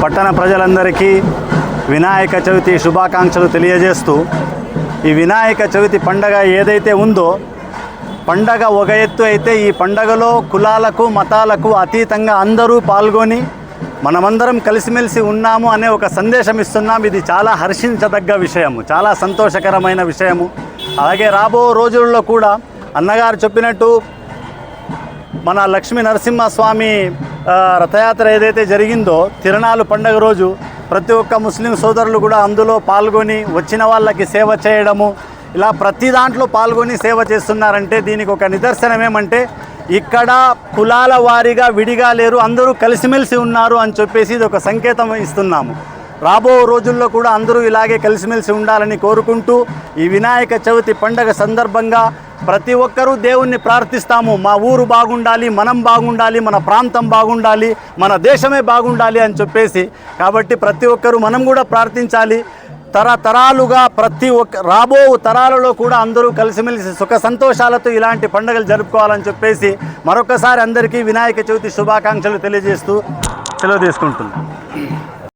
పట్టణ ప్రజలందరికీ వినాయక చవితి శుభాకాంక్షలు తెలియజేస్తూ ఈ వినాయక చవితి పండగ ఏదైతే ఉందో పండగ ఒక ఎత్తు అయితే ఈ పండగలో కులాలకు మతాలకు అతీతంగా అందరూ పాల్గొని మనమందరం కలిసిమెలిసి ఉన్నాము అనే ఒక సందేశం ఇస్తున్నాం. ఇది చాలా హర్షించదగ్గ విషయము చాలా సంతోషకరమైన విషయము. అలాగే రాబో రోజుల్లో కూడా అన్నగారు చెప్పినట్టు మన లక్ష్మీ నరసింహస్వామి రథయాత్ర ఏదైతే జరిగిందో తిరణాలు పండగ రోజు ప్రతి ఒక్క ముస్లిం సోదరులు కూడా అందులో పాల్గొని వచ్చిన వాళ్ళకి సేవ చేయడము ఇలా ప్రతి దాంట్లో పాల్గొని సేవ చేస్తున్నారంటే దీనికి ఒక నిదర్శనం ఏమంటే ఇక్కడ కులాల వారీగా విడిగా లేరు అందరూ కలిసిమెలిసి ఉన్నారు అని చెప్పేసి ఇది ఒక సంకేతం ఇస్తున్నాము. రాబో రోజుల్లో కూడా అందరూ ఇలాగే కలిసిమెలిసి ఉండాలని కోరుకుంటూ ఈ వినాయక చవితి పండగ సందర్భంగా ప్రతి ఒక్కరూ దేవుణ్ణి ప్రార్థిస్తాము. మా ఊరు బాగుండాలి మనం బాగుండాలి మన ప్రాంతం బాగుండాలి మన దేశమే బాగుండాలి అని చెప్పేసి కాబట్టి ప్రతి ఒక్కరూ మనం కూడా ప్రార్థించాలి. తరతరాలుగా ప్రతి ఒక్క రాబో తరాలలో కూడా అందరూ కలిసిమెలిసి సుఖ సంతోషాలతో ఇలాంటి పండుగలు జరుపుకోవాలని చెప్పేసి మరొకసారి అందరికీ వినాయక చవితి శుభాకాంక్షలు తెలియజేస్తూ సెలవు తీసుకుంటున్నాను